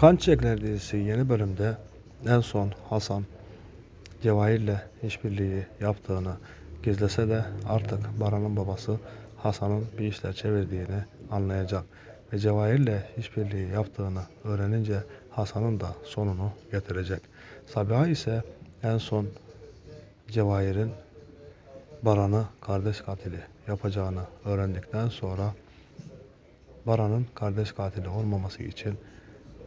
Kan Çiçekler dizisi yeni bölümde en son Hasan Cevahir'le işbirliği yaptığını gizlese de artık Baran'ın babası Hasan'ın bir işler çevirdiğini anlayacak ve Cevahir'le işbirliği yaptığını öğrenince Hasan'ın da sonunu getirecek. Sabiha ise en son Cevahir'in Baran'ı kardeş katili yapacağını öğrendikten sonra Baran'ın kardeş katili olmaması için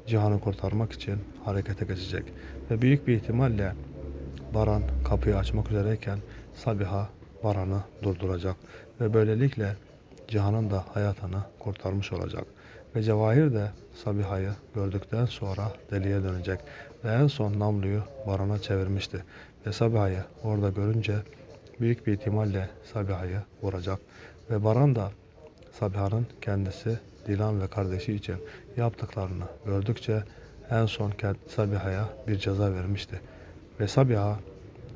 Cihan'ı kurtarmak için harekete geçecek. Ve büyük bir ihtimalle Baran kapıyı açmak üzereyken Sabiha Baran'ı durduracak. Ve böylelikle Cihan'ın da hayatını kurtarmış olacak. Ve Cevahir de Sabiha'yı gördükten sonra deliye dönecek. Ve en son namluyu Baran'a çevirmişti. Ve Sabiha'yı orada görünce büyük bir ihtimalle Sabiha'yı vuracak. Ve Baran da Sabiha'nın kendisi Dilan ve kardeşi için yaptıklarını gördükçe en son Sabiha'ya bir ceza vermişti. Ve Sabiha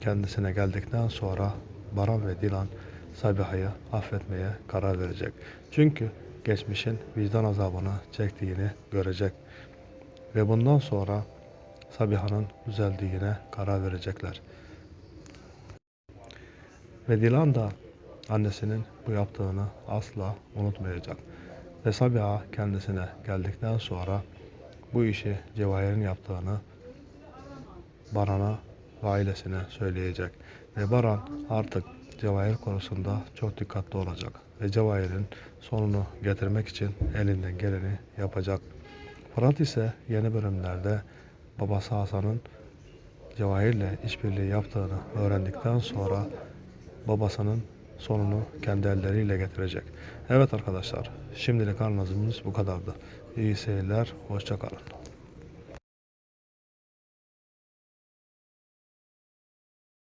kendisine geldikten sonra Baran ve Dilan Sabiha'yı affetmeye karar verecek. Çünkü geçmişin vicdan azabını çektiğini görecek. Ve bundan sonra Sabiha'nın düzeldiğine karar verecekler. Ve Dilan da annesinin bu yaptığını asla unutmayacak. Ve Sabiha kendisine geldikten sonra bu işi Cevahir'in yaptığını Baran'a ve ailesine söyleyecek. Ve Baran artık Cevahir konusunda çok dikkatli olacak. Ve Cevahir'in sonunu getirmek için elinden geleni yapacak. Fırat ise yeni bölümlerde babası Hasan'ın Cevahir'le işbirliği yaptığını öğrendikten sonra babasının sonunu kendi elleriyle getirecek. Evet arkadaşlar, şimdilik anlatımımız bu kadardı. İyi seyirler, hoşça kalın.